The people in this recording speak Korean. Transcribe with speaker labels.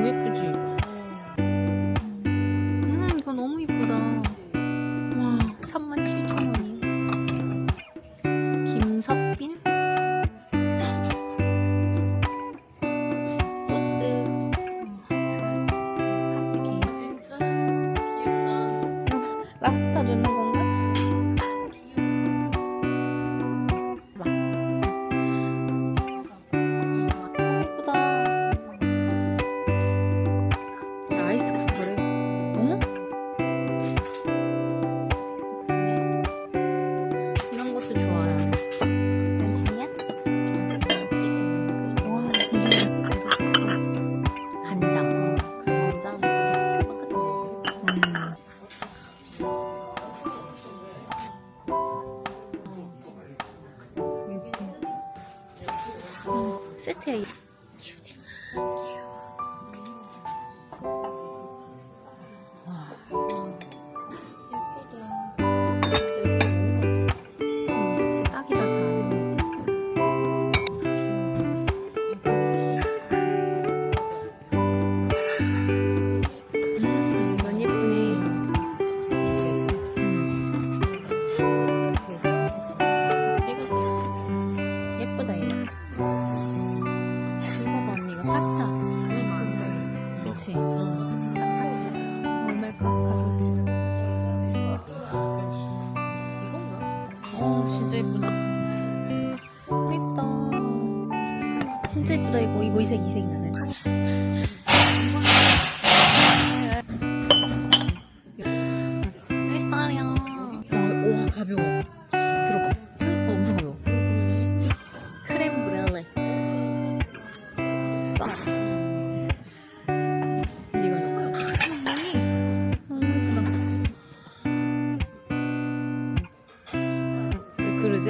Speaker 1: 너무 예쁘지? 음 이거 너무 예쁘다. 와 37,000원이. 김석빈? 소스. 음, 음, 랍스터 넣는 건가? C'était 진짜 예쁘다, 이거. 이거 이색, 이색 나네. 크리스탈이야. 와, 와, 가벼워. 들어봐. 생각보다 엄청 가벼워. 크렘 브렐레. 싸. 근데 이거 약간. 너무 예쁘다. 그 그러지?